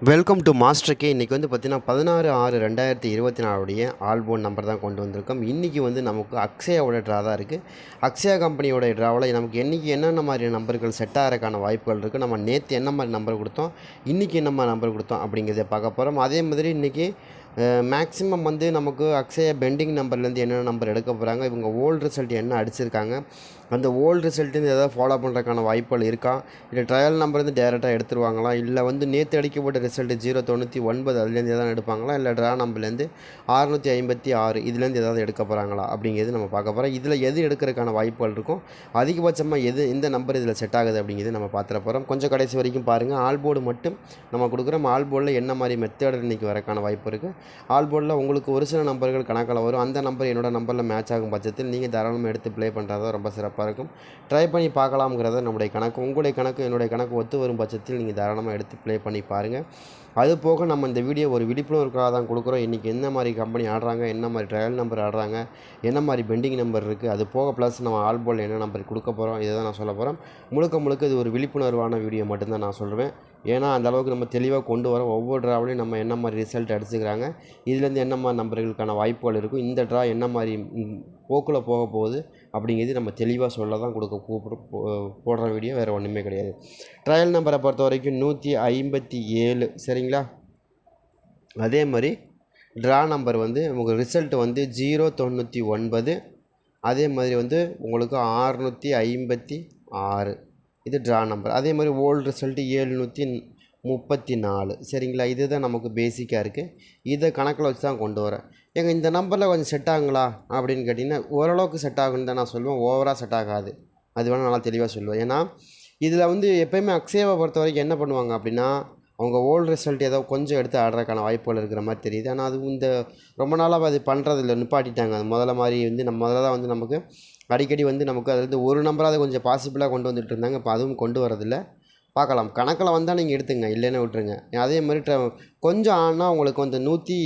Welcome to master K இன்றைக்கி வந்து பார்த்திங்கன்னா பதினாறு ஆறு ரெண்டாயிரத்தி இருபத்தி நாலுடைய ஆல்போன் நம்பர் தான் கொண்டு வந்திருக்கோம். இன்றைக்கி வந்து நமக்கு அக்ஷயாவோட ட்ரா தான் இருக்குது அக்ஷயா கம்பெனியோட ட்ராவில் நமக்கு என்றைக்கு என்னென்ன மாதிரி நம்பர்கள் செட் ஆகிறதுக்கான வாய்ப்புகள் இருக்குது நம்ம நேற்று என்ன மாதிரி நம்பர் கொடுத்தோம்? இன்றைக்கி என்ன மாதிரி நம்பர் கொடுத்தோம் அப்படிங்கிறத பார்க்க போகிறோம் அதே மாதிரி இன்றைக்கி மேக்ஸிமம் வந்து நமக்கு அக்ஷயா பெண்டிங் நம்பர்லேருந்து என்னென்ன நம்பர் எடுக்க போகிறாங்க இவங்க ஓல்டு ரிசல்ட் என்ன அடிச்சிருக்காங்க? அந்த ஓல்டு ரிசல்ட்டு எதாவது ஃபாலோ பண்ணுறதுக்கான வாய்ப்புகள் இருக்கா? இல்லை ட்ரையல் நம்பர் வந்து டேரெக்டாக எடுத்துருவாங்களா? இல்லை வந்து நேற்று அடிக்கப்பட்ட ரிசல்ட்டு ஜீரோ தொண்ணூற்றி ஒன்பது அதுலேருந்து எதாவது எடுப்பாங்களா? இல்லை ட்ரா நம்பர்லேருந்து அறுநூற்றி ஐம்பத்தி ஆறு இதுலேருந்து எதாவது எடுக்க போகிறாங்களா அப்படிங்கிறது நம்ம பார்க்க போகிறோம் இதில் எது எடுக்கிறதுக்கான வாய்ப்புகள் இருக்கும் அதிகபட்சமாக எது இந்த நம்பர் இதில் செட் ஆகுது அப்படிங்கிறது நம்ம பார்த்துட போகிறோம் கொஞ்சம் கடைசி வரைக்கும் பாருங்கள் ஆல்போர்டு மட்டும் நம்ம கொடுக்குறோம். ஆல்போர்டில் என்ன மாதிரி மெத்தட் இன்றைக்கி வரக்கான வாய்ப்பு இருக்குது ஆல்போர்டில் உங்களுக்கு ஒரு சில நம்பர்கள் கணக்கில் வரும். அந்த நம்பர் என்னோடய நம்பரில் மேட்ச் ஆகும் பட்சத்தில் நீங்கள் தாராளமாக எடுத்து ப்ளே பண்ணுறது ரொம்ப சிறப்பு. சிறப்பாக இருக்கும் ட்ரை பண்ணி பார்க்கலாம்ங்கிறத நம்முடைய கணக்கு உங்களுடைய கணக்கு என்னுடைய கணக்கு ஒத்து வரும் பட்சத்தில் நீங்கள் தாராளமாக எடுத்து ப்ளே பண்ணி பாருங்கள் அது போக நம்ம இந்த வீடியோ ஒரு விழிப்புணர்வுக்காக தான் கொடுக்குறோம். இன்றைக்கி என்ன மாதிரி கம்பெனி ஆடுறாங்க என்ன மாதிரி ட்ரையல் நம்பர் ஆடுறாங்க என்ன மாதிரி பெண்டிங் நம்பர் இருக்குது அது போக ப்ளஸ் நம்ம ஆல்போல் என்ன நம்பர் கொடுக்க போகிறோம் இதை தான் நான் சொல்ல போகிறேன் முழுக்க முழுக்க இது ஒரு விழிப்புணர்வான வீடியோ மட்டும்தான் நான் சொல்லுவேன். ஏன்னா அந்த அளவுக்கு நம்ம தெளிவாக கொண்டு வரோம் ஒவ்வொரு ட்ராவிலையும் நம்ம என்ன மாதிரி ரிசல்ட் அடிச்சுக்கிறாங்க இதுலேருந்து என்ன மாதிரி நம்பர்களுக்கான வாய்ப்புகள் இருக்கும் இந்த ட்ரா என்ன மாதிரி போக்கில் போக போகுது அப்படிங்கிறது நம்ம தெளிவாக சொல்ல தான் கொடுக்க கூப்பிடு போடுற வீடியோ வேறு ஒன்றுமே கிடையாது. ட்ரையல் நம்பரை பொறுத்த வரைக்கும் நூற்றி ஐம்பத்தி ஏழு சரிங்களா? அதே மாதிரி ட்ரா நம்பர் வந்து உங்களுக்கு ரிசல்ட் வந்து ஜீரோ தொண்ணூற்றி ஒன்பது அதே மாதிரி வந்து உங்களுக்கு ஆறுநூற்றி ஐம்பத்தி ஆறு. இது ட்ரா நம்பர் அதே மாதிரி ஓல்டு ரிசல்ட்டு ஏழ்நூற்றி முப்பத்தி நாலு. சரிங்களா? இதுதான் நமக்கு பேசிக்காக இருக்குது இதை கணக்கில் வச்சு தான் கொண்டு வரேன் எங்கள் இந்த நம்பரில் கொஞ்சம் செட் ஆகுங்களா? அப்படின்னு கேட்டிங்கன்னா ஓரளவுக்கு செட் ஆகுன்னு தான் நான் சொல்லுவேன். ஓவராக செட் ஆகாது. அது வேணால் நல்லா தெளிவாக சொல்லுவேன். ஏன்னா இதில் வந்து எப்போயுமே அக்ஸேவை பொறுத்த வரைக்கும் என்ன பண்ணுவாங்க அப்படின்னா அவங்க ஓல்டு ரிசல்ட் ஏதோ கொஞ்சம் எடுத்து ஆடுறதுக்கான வாய்ப்புகள் இருக்கிற மாதிரி தெரியுது. ஆனால் அது இந்த ரொம்ப நாளாக அது பண்ணுறதில்ல நிப்பாட்டிட்டாங்க. அது முதல்ல மாதிரி வந்து நம்ம முதல்ல தான் வந்து நமக்கு அடிக்கடி வந்து நமக்கு அது வந்து ஒரு நம்பராக கொஞ்சம் பாசிபிளாக கொண்டு வந்துட்டு இருந்தாங்க. இப்போ அதுவும் கொண்டு வரதில்லை. பார்க்கலாம். கணக்கில் வந்தால் நீங்கள் எடுத்துங்க. இல்லைன்னா விட்டுருங்க. அதே மாதிரி ட்ர கொஞ்சம் ஆனால் உங்களுக்கு வந்து நூற்றி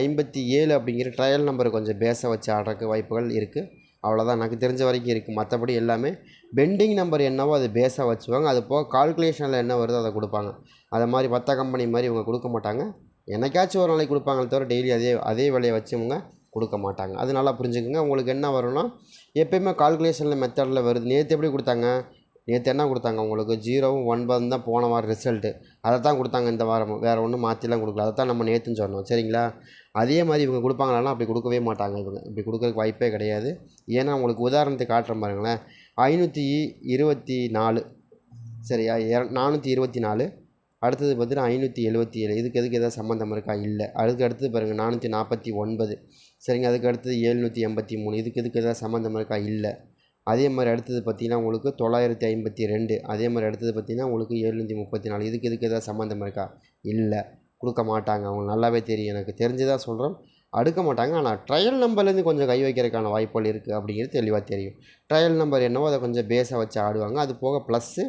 ஐம்பத்தி ஏழு அப்படிங்கிற ட்ரையல் நம்பர் கொஞ்சம் பேஸை வச்சு ஆடுறதுக்கு வாய்ப்புகள் இருக்குது அவ்வளோதான் எனக்கு தெரிஞ்ச வரைக்கும் இருக்குது மற்றபடி எல்லாமே பெண்டிங் நம்பர் என்னவோ அது பேஸாக வச்சுவாங்க. அது போக கால்குலேஷனில் என்ன வருதோ அதை கொடுப்பாங்க. அதை மாதிரி மற்ற கம்பெனி மாதிரி இவங்க கொடுக்க மாட்டாங்க. என்னைக்காச்சும் ஒரு நாளைக்கு கொடுப்பாங்களே தவிர டெய்லி அதே அதே வேலையை வச்சுவங்க கொடுக்க மாட்டாங்க. அது நல்லா புரிஞ்சுக்கோங்க. உங்களுக்கு என்ன வரும்னா எப்பயுமே கால்குலேஷனில் மெத்தடில் வருது. நேற்று எப்படி கொடுத்தாங்க? நேற்று என்ன கொடுத்தாங்க உங்களுக்கு? ஜீரோவும் ஒன்பதும் தான் போன வாரம் ரிசல்ட்டு அதை தான் கொடுத்தாங்க இந்த வாரம். வேறு ஒன்றும் மாற்றிலாம் கொடுக்கல. அதை தான் நம்ம நேற்றுன்னு சொன்னோம். சரிங்களா? அதே மாதிரி இவங்க கொடுப்பாங்களான்னா அப்படி கொடுக்கவே மாட்டாங்க இவங்க. இப்படி கொடுக்கறதுக்கு வாய்ப்பே கிடையாது. ஏன்னா உங்களுக்கு உதாரணத்தை காட்டுறேன் பாருங்களேன். ஐநூற்றி இருபத்தி நாலு. சரியா? நானூற்றி இருபத்தி நாலு. அடுத்தது பார்த்தீங்கன்னா ஐநூற்றி எழுபத்தி ஏழு. இதுக்கு எதுக்கு எதாவது சம்மந்தம் இருக்கா? இல்லை. அதுக்கு அடுத்தது பாருங்கள் நானூற்றி நாற்பத்தி ஒன்பது. சரிங்க. அதுக்கு அடுத்தது ஏழ்நூற்றி எண்பத்தி மூணு. இதுக்கு இதுக்கு எதாவது சம்மந்தம் இருக்கா? இல்லை. அதே மாதிரி அடுத்தது பார்த்திங்கன்னா உங்களுக்கு தொள்ளாயிரத்தி ஐம்பத்தி ரெண்டு. அதே மாதிரி அடுத்தது பார்த்திங்கன்னா உங்களுக்கு ஏழ்நூற்றி முப்பத்தி நாலு. இதுக்கு இதுக்கு எதாவது சம்மந்தம் இருக்கா? இல்லை. கொடுக்க மாட்டாங்க. அவங்க நல்லாவே தெரியும். எனக்கு தெரிஞ்சுதான் சொல்கிறோம் அடுக்க மாட்டாங்க. ஆனால் ட்ரையல் நம்பர்லேருந்து கொஞ்சம் கை வைக்கிறதுக்கான வாய்ப்புகள் இருக்குது அப்படிங்கிறது தெளிவாக தெரியும். ட்ரையல் நம்பர் என்னவோ அதை கொஞ்சம் பேஸாக வச்சு ஆடுவாங்க. அது போக ப்ளஸ்ஸு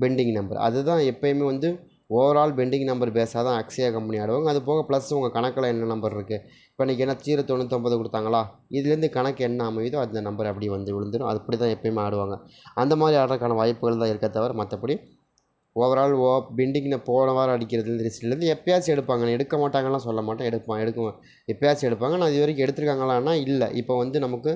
பெண்டிங் நம்பர் அதுதான் எப்போயுமே வந்து ஓவரால் பெண்டிங் நம்பர் பேஸாக தான் கம்பெனி ஆடுவாங்க. அது போக ப்ளஸ் உங்கள் கணக்கில் என்ன நம்பர் இருக்குது இப்போ இன்றைக்கி என்ன ஜீரோ தொண்ணூத்தொம்பது கொடுத்தாங்களா? இதுலேருந்து கணக்கு என்ன அமையுதோ அந்த நம்பர் அப்படி வந்து விழுந்துடும் அப்படி தான் எப்பயுமே ஆடுவாங்க. அந்த மாதிரி ஆடுறதுக்கான வாய்ப்புகள் தான் இருக்க தவிர மற்றபடி ஓவரால் ஓ பெண்டிங்கில் போன வாரம் அடிக்கிறதுலேருந்து ரிசல்ட்லேருந்து எப்பயாச்சும் எடுப்பாங்க. நான் எடுக்க மாட்டாங்கலாம் சொல்ல மாட்டேன். எடுப்பான் எடுக்குவேன். எப்பயாச்சும் எடுப்பாங்க. நான் இது வரைக்கும் எடுத்திருக்காங்களான்னா இல்லை. இப்போ வந்து நமக்கு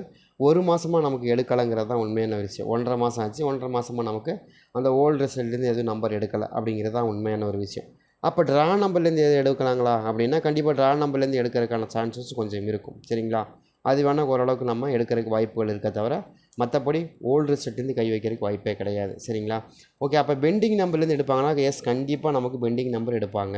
ஒரு மாதமாக நமக்கு எடுக்கலைங்கிறது தான் உண்மையான விஷயம். ஒன்றரை மாதம் ஆச்சு. ஒன்றரை மாதமாக நமக்கு அந்த ஓல்டு ரிசல்ட்லேருந்து எதுவும் நம்பர் எடுக்கலை அப்படிங்கிறது தான் உண்மையான ஒரு விஷயம். அப்போ ட்ரா நம்பர்லேருந்து எது எடுக்கலாங்களா? அப்படின்னா கண்டிப்பாக ட்ரா நம்பர்லேருந்து எடுக்கிறதுக்கான சான்சஸ் கொஞ்சம் இருக்கும். சரிங்களா? அது வேணால் ஓரளவுக்கு நம்ம எடுக்கிறதுக்கு வாய்ப்புகள் இருக்க தவிர மற்றபடி ஓல்டு ரிசல்ட்லேருந்து கை வைக்கிறதுக்கு வாய்ப்பே கிடையாது. சரிங்களா? ஓகே அப்போ பெண்டிங் நம்பர்லேருந்து எடுப்பாங்கன்னா எஸ் கண்டிப்பாக நமக்கு பெண்டிங் நம்பர் எடுப்பாங்க.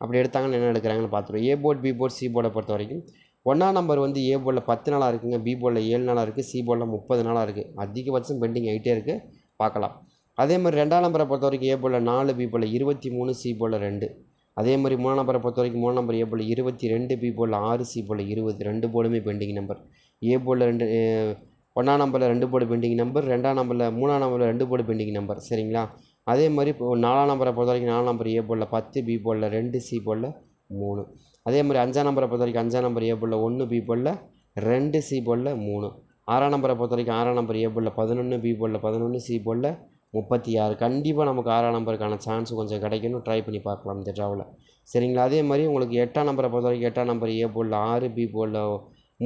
அப்படி எடுத்தாங்கன்னு என்ன எடுக்கிறாங்கன்னு பார்த்துருவோம். A board B board C போர்டை பொறுத்த வரைக்கும் ஒன்றாம் நம்பர் வந்து ஏ போர்டில் பத்து நாளாக இருக்குங்க பி போர்டில் ஏழு நாளாக இருக்குது சி போர்டில் முப்பது நாளாக இருக்குது அதிகபட்சம் பெண்டிங் ஆகிட்டே இருக்குது பார்க்கலாம். அதே மாதிரி ரெண்டாம் நம்பரை பொறுத்த வரைக்கும் ஏ போர்டில் நாலு பி போர்டில் இருபத்தி மூணு சி போர்டில் ரெண்டு. அதே மாதிரி மூணாம் நம்பரை பொறுத்த வரைக்கும் மூணு நம்பர் ஏ போல் இருபத்தி ரெண்டு பி போல் ஆறு சி போல் இருபது ரெண்டு போலுமே பெண்டிங் நம்பர். ஏ போல் ரெண்டு ஒன்றாம் நம்பரில் ரெண்டு போர்டு பெண்டிங் நம்பர் ரெண்டாம் நம்பரில் மூணாம் நம்பரில் ரெண்டு போர்டு பெண்டிங் நம்பர் சரிங்களா? அதே மாதிரி இப்போ நாலாம் நம்பரை பொறுத்த வரைக்கும் நாலாம் நம்பர் ஏ போலில் பத்து பி போலில் ரெண்டு சி போலில் மூணு. அதே மாதிரி அஞ்சாம் நம்பரை பொறுத்த வரைக்கும் அஞ்சாம் நம்பர் ஏ போலில் ஒன்று பி போலில் ரெண்டு சி போலில் மூணு. ஆறாம் நம்பரை பொறுத்த வரைக்கும் ஆறாம் நம்பர் ஏ போலில் பதினொன்று பி போலில் பதினொன்று சி போலில் முப்பத்தி ஆறு. கண்டிப்பாக நமக்கு ஆறாம் நம்பருக்கான சான்ஸ் கொஞ்சம் கிடைக்கணும். ட்ரை பண்ணி பார்க்கலாம் இந்த ட்ராவில் சரிங்களா? அதே மாதிரி உங்களுக்கு எட்டாம் நம்பரை பொறுத்த வரைக்கும் எட்டாம் நம்பர் ஏ போலில் ஆறு பி போலில்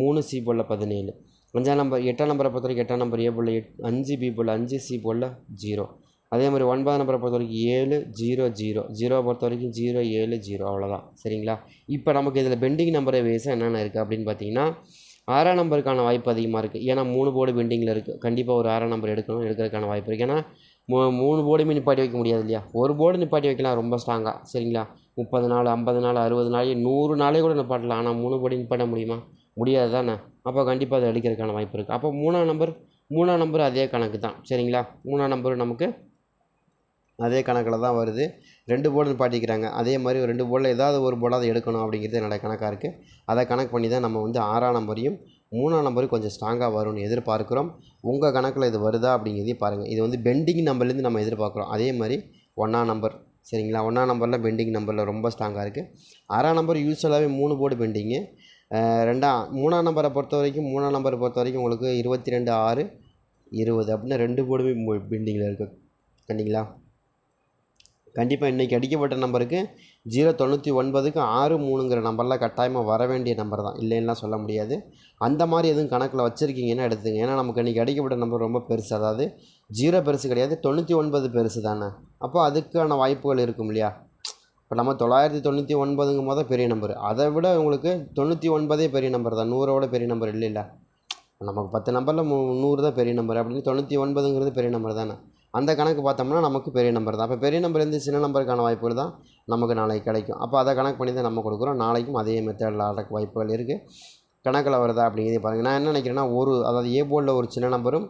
மூணு சி போலில் பதினேழு. அஞ்சாம் நம்பர் எட்டாம் நம்பரை பொறுத்த வரைக்கும் எட்டாம் நம்பர் ஏ போலில் எட் அஞ்சு பி போலில் அஞ்சு சி போலில் ஜீரோ அதே மாதிரி ஒன்பதாம் நம்பரை பொறுத்த வரைக்கும் ஏழு ஜீரோ ஜீரோ ஜீரோவை பொறுத்த வரைக்கும் ஜீரோ ஏழு ஜீரோ அவ்வளோதான் சரிங்களா? இப்போ நமக்கு இதில் பெண்டிங் நம்பரை வேஸாக என்னென்ன இருக்குது அப்படின்னு பார்த்தீங்கன்னா ஆறாம் நம்பருக்கான வாய்ப்பு அதிகமாக இருக்குது ஏன்னா மூணு போர்டு பெண்டிங்கில் இருக்குது கண்டிப்பாக ஒரு ஆறாம் நம்பர் எடுக்கணும் எடுக்கிறதுக்கான வாய்ப்பு இருக்குது ஏன்னா மூ மூணு போர்டுமே நிப்பாட்டி வைக்க முடியாது இல்லையா? ஒரு போர்டு நிப்பாட்டி வைக்கலாம் ரொம்ப ஸ்ட்ராங்காக சரிங்களா? முப்பது நாள் ஐம்பது நாள் அறுபது நாள் நூறு நாளே கூட நிப்பாட்டலாம். ஆனால் மூணு போர்டு நிப்பாட்ட முடியுமா? முடியாது தானே? அப்போ கண்டிப்பாக அதை அடிக்கிறதுக்கான வாய்ப்பு இருக்குது அப்போ மூணாம் நம்பர் மூணாம் நம்பர் அதே கணக்கு தான். சரிங்களா? மூணாம் நம்பர் நமக்கு அதே கணக்கில் தான் வருது. ரெண்டு போர்டு நிப்பாட்டிக்கிறாங்க அதே மாதிரி ஒரு ரெண்டு போர்டில் ஏதாவது ஒரு போர்டாவது எடுக்கணும் அப்படிங்கிறது என்னோட கணக்காக இருக்குது அதை கணக்கு பண்ணி தான் நம்ம வந்து ஆறாம் நம்பரையும் மூணாம் நம்பரும் கொஞ்சம் ஸ்ட்ராங்காக வரும்னு எதிர்பார்க்குறோம். உங்கள் கணக்கில் இது வருதா அப்படிங்கிறதையும் பாருங்கள் இது வந்து பெண்டிங் நம்பர்லேருந்து நம்ம எதிர்பார்க்குறோம். அதே மாதிரி ஒன்றாம் நம்பர் சரிங்களா? ஒன்றாம் நம்பரில் பெண்டிங் நம்பரில் ரொம்ப ஸ்ட்ராங்காக இருக்குது ஆறாம் நம்பர் யூஸ்வலாகவே மூணு போர்டு பெண்டிங்கு ரெண்டாம் மூணாம் நம்பரை பொறுத்த வரைக்கும் மூணாம் நம்பரை பொறுத்த வரைக்கும் உங்களுக்கு இருபத்தி ரெண்டு ஆறு இருபது அப்படின்னா ரெண்டு போர்டுமே பெண்டிங்கில் இருக்குது கண்டிங்களா கண்டிப்பாக இன்றைக்கி அடிக்கப்பட்ட நம்பருக்கு ஜீரோ தொண்ணூற்றி ஒன்பதுக்கு ஆறு மூணுங்கிற நம்பரில் கட்டாயமாக வர வேண்டிய நம்பர் தான். இல்லைன்னா சொல்ல முடியாது. அந்த மாதிரி எதுவும் கணக்கில் வச்சுருக்கீங்கன்னா எடுத்துங்க ஏன்னா நமக்கு இன்றைக்கி அடிக்கப்பட்ட நம்பர் ரொம்ப பெருசு. அதாவது ஜீரோ பெருசு கிடையாது தொண்ணூற்றி ஒன்பது பெருசு தானே. அப்போ அதுக்கான வாய்ப்புகள் இருக்கும் இல்லையா? இப்போ நம்ம தொள்ளாயிரத்தி தொண்ணூற்றி ஒன்பதுங்கும் போது பெரிய நம்பர். அதை விட உங்களுக்கு தொண்ணூற்றி ஒன்பதே பெரிய நம்பர் தான். நூறோட பெரிய நம்பர் இல்லை இல்லை நமக்கு பத்து நம்பரில் மு நூறு தான் பெரிய நம்பர். அப்படின்னு தொண்ணூற்றி ஒன்பதுங்கிறது பெரிய நம்பர் தானே. அந்த கணக்கு பார்த்தோம்னா நமக்கு பெரிய நம்பர் தான். அப்போ பெரிய நம்பர்லேருந்து சின்ன நம்பருக்கான வாய்ப்புகள் தான் நமக்கு நாளைக்கு கிடைக்கும். அப்போ அதை கணக்கு பண்ணி தான் நம்ம கொடுக்குறோம். நாளைக்கும் அதே மெத்தடில் ஆடுறக்கு வாய்ப்புகள் இருக்குது கணக்கில் வருதா அப்படிங்கிறத பாருங்கள் நான் என்ன நினைக்கிறேன்னா ஒரு அதாவது ஏ போர்டில் ஒரு சின்ன நம்பரும்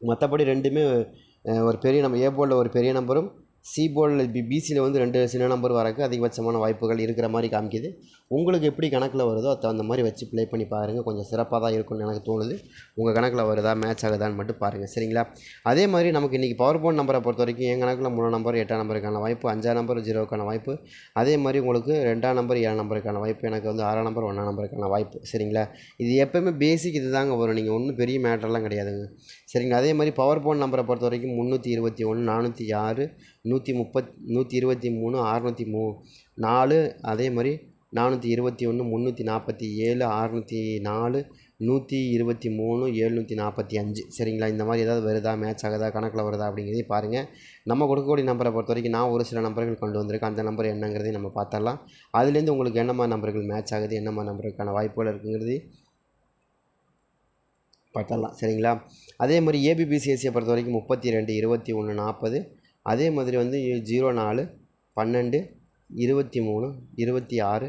மற்றபடி ரெண்டுமே ஒரு பெரிய நம்பர் ஏ போர்டில் ஒரு பெரிய நம்பரும் சி போர்டில் பி பிசியில் வந்து ரெண்டு சின்ன நம்பர் வரக்கு அதிகபட்சமான வாய்ப்புகள் இருக்கிற மாதிரி காமிக்குது. உங்களுக்கு எப்படி கணக்கில் வருதோ அதை தகுந்த மாதிரி வச்சு ப்ளே பண்ணி பாருங்கள் கொஞ்சம் சிறப்பாக தான் இருக்கும்னு எனக்கு தோணுது. உங்கள் கணக்கில் வருதா மேட்ச் ஆகுதான்னு மட்டும் பாருங்கள் சரிங்களா? அதே மாதிரி நமக்கு இன்றைக்கி பவர் போன் நம்பரை பொறுத்த வரைக்கும் என் கணக்கில் மூணு நம்பர் எட்டாம் நம்பருக்கான வாய்ப்பு அஞ்சாம் நம்பர் ஜீரோக்கான வாய்ப்பு. அதே மாதிரி உங்களுக்கு ரெண்டாம் நம்பர் ஏழாம் நம்பருக்கான வாய்ப்பு எனக்கு வந்து ஆறாம் நம்பர் ஒன்றாம் நம்பருக்கான வாய்ப்பு. சரிங்களா? இது எப்போயுமே பேசிக் இது தாங்க வரும். நீங்கள் ஒன்றும் பெரிய மேட்டர்லாம் கிடையாதுங்க. சரிங்களா அதே மாதிரி பவர் போன் நம்பரை பொறுத்த வரைக்கும் முந்நூற்றி இருபத்தி ஒன்று நானூற்றி ஆறு நூற்றி முப்பத் நூற்றி இருபத்தி மூணு அறநூற்றி மூ நாலு அதே மாதிரி நானூற்றி இருபத்தி ஒன்று முந்நூற்றி நாற்பத்தி ஏழு அறநூற்றி நாலு நூற்றி இருபத்தி மூணு எழுநூற்றி நாற்பத்தி அஞ்சு. சரிங்களா? இந்த மாதிரி ஏதாவது வருதா? மேட்ச் ஆகுதா? கணக்கில் வருதா? அப்படிங்கிறதையும் பாருங்கள் நம்ம கொடுக்கக்கூடிய நம்பரை பொறுத்த வரைக்கும் நான் ஒரு சில நம்பர்கள் கொண்டு வந்திருக்கேன். அந்த நம்பர் என்னங்கிறதையும் நம்ம பார்த்துடலாம். அதுலேருந்து உங்களுக்கு என்ன மாதிரி நம்பர்கள் மேட்ச் ஆகுது? என்ன மாதிரி நம்பருக்கான வாய்ப்புகள் இருக்குங்கிறது பட்டலாம் சரிங்களா? அதே மாதிரி ஏபிபிசிஎஸ்சியை பொறுத்த வரைக்கும் முப்பத்தி ரெண்டு இருபத்தி ஒன்று நாற்பது. அதே மாதிரி வந்து ஜீரோ நாலு பன்னெண்டு இருபத்தி மூணு இருபத்தி ஆறு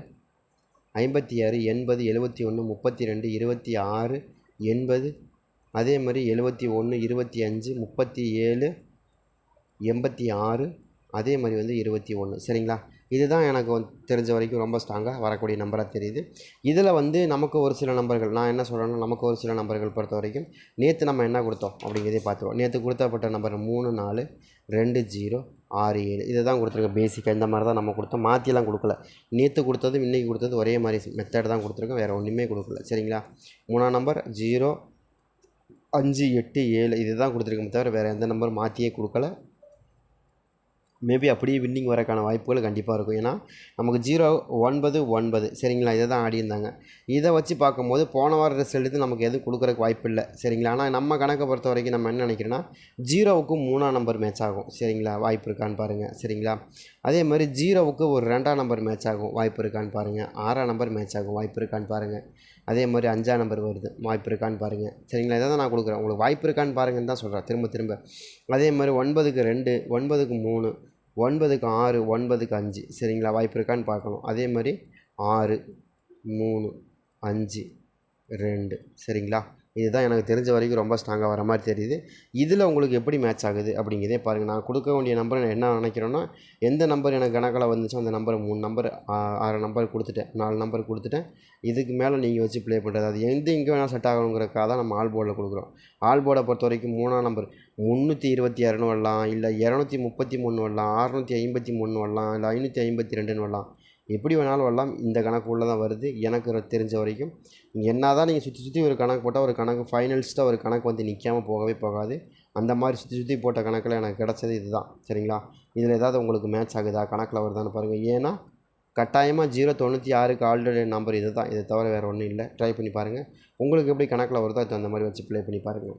ஐம்பத்தி ஆறு எண்பது எழுபத்தி ஒன்று முப்பத்தி ரெண்டு இருபத்தி ஆறு எண்பது. அதே மாதிரி எழுபத்தி ஒன்று இருபத்தி அஞ்சு முப்பத்தி ஏழு எண்பத்தி ஆறு. அதே மாதிரி வந்து இருபத்தி ஒன்று சரிங்களா? இதுதான் எனக்கு வந்து தெரிஞ்ச வரைக்கும் ரொம்ப ஸ்ட்ராங்காக வரக்கூடிய நம்பராக தெரியுது. இதில் வந்து நமக்கு ஒரு சில நம்பர்கள் நான் என்ன சொல்கிறேன்னா நமக்கு ஒரு சில நம்பர்கள் பொறுத்த வரைக்கும் நேற்று நம்ம என்ன கொடுத்தோம் அப்படிங்கிறதே பார்த்துருவோம். நேற்று கொடுத்தப்பட்ட நம்பர் மூணு நாலு ரெண்டு ஜீரோ ஆறு ஏழு. இதை தான் கொடுத்துருக்கோம் பேசிக்காக இந்த மாதிரி தான் நம்ம கொடுத்தோம். மாற்றிலாம் கொடுக்கல. நேற்று கொடுத்ததும் இன்றைக்கி கொடுத்தது ஒரே மாதிரி மெத்தட் தான் கொடுத்துருக்கோம். வேறு ஒன்றுமே கொடுக்கல. சரிங்களா? மூணாம் நம்பர் ஜீரோ அஞ்சு எட்டு ஏழு. இது தான் கொடுத்துருக்கோமே தவிர வேறு எந்த நம்பர் மாற்றியே கொடுக்கல. மேபி அப்படியே வின்னிங் வரக்கான வாய்ப்புகள் கண்டிப்பாக இருக்கும். ஏன்னா நமக்கு ஜீரோ ஒன்பது ஒன்பது. சரிங்களா? இதை தான் ஆடியிருந்தாங்க இதை வச்சு பார்க்கும்போது போன வார ரிசல்ட்டு நமக்கு எதுவும் கொடுக்குறக்கு வாய்ப்பு இல்லை. சரிங்களா? ஆனால் நம்ம கணக்கை பொறுத்த வரைக்கும் நம்ம என்ன நினைக்கிறோன்னா ஜீரோவுக்கும் மூணாம் நம்பர் மேட்ச் ஆகும். சரிங்களா? வாய்ப்பு இருக்கான்னு பாருங்கள் சரிங்களா? அதே மாதிரி ஜீரோவுக்கு ஒரு ரெண்டாம் நம்பர் மேட்ச் ஆகும். வாய்ப்பு இருக்கான்னு பாருங்கள் ஆறாம் நம்பர் மேட்ச் ஆகும். வாய்ப்பு இருக்கான்னு பாருங்கள் அதே மாதிரி அஞ்சாம் நம்பர் வருது. வாய்ப்பு இருக்கான்னு பாருங்கள் சரிங்களா? இதை தான் நான் கொடுக்குறேன். உங்களுக்கு வாய்ப்பு இருக்கான்னு பாருங்கன்னு தான் சொல்கிறேன் திரும்ப திரும்ப. அதே மாதிரி ஒன்பதுக்கு ரெண்டு ஒன்பதுக்கு மூணு ஒன்பதுக்கு ஆறு ஒன்பதுக்கு அஞ்சு. சரிங்களா? வாய்ப்பு இருக்கான்னு பார்க்கணும். அதே மாதிரி ஆறு மூணு அஞ்சு ரெண்டு. சரிங்களா? இதுதான் எனக்கு தெரிஞ்ச வரைக்கும் ரொம்ப ஸ்ட்ராங்காக வர மாதிரி தெரியுது. இதில் உங்களுக்கு எப்படி மேட்ச் ஆகுது அப்படிங்கிறதே பாருங்கள் நான் கொடுக்க வேண்டிய நம்பர் நான் என்ன நினைக்கிறேன்னா எந்த நம்பர் எனக்கு கணக்கில் வந்துச்சோ அந்த நம்பர் மூணு நம்பர் ஆறு நம்பர் கொடுத்துட்டேன். நாலு நம்பர் கொடுத்துட்டேன். இதுக்கு மேலே நீங்கள் வச்சு ப்ளே பண்ணுறது அது எந்த இங்கே வேணால் செட் ஆகணுங்கிறக்காக தான் நம்ம ஆல் போர்டில் கொடுக்குறோம். ஆல் போர்டை பொறுத்த வரைக்கும் மூணாம் நம்பர் முந்நூற்றி இருபத்தி ஆறுன்னு வரலாம். இல்லை இரநூத்தி முப்பத்தி மூணு வரலாம். அறநூற்றி ஐம்பத்தி மூணு வரலாம். இல்லை ஐநூற்றி ஐம்பத்தி ரெண்டுன்னு வரலாம். எப்படி வேணாலும் வரலாம். இந்த கணக்கு உள்ளே தான் வருது. எனக்கு தெரிஞ்ச வரைக்கும் என்ன தான் நீங்கள் சுற்றி சுற்றி ஒரு கணக்கு போட்டால் ஒரு கணக்கு ஃபைனல்ஸ்ட்டாக ஒரு கணக்கு வந்து நிற்காமல் போகவே போகாது. அந்த மாதிரி சுற்றி சுற்றி போட்ட கணக்கில் எனக்கு கிடச்சது இதுதான். சரிங்களா? இதில் ஏதாவது உங்களுக்கு மேட்ச் ஆகுதா? கணக்கில் வருதான்னு பாருங்கள் ஏன்னா கட்டாயமாக ஜீரோ தொண்ணூற்றி ஆறுக்கு ஆல்ரெடி நம்பர் இது தான் இதை தவிர வேறு ஒன்றும் இல்லை. ட்ரை பண்ணி பாருங்கள் உங்களுக்கு எப்படி கணக்கில் வருதோ அது அந்த மாதிரி வச்சு ப்ளே பண்ணி பாருங்கள்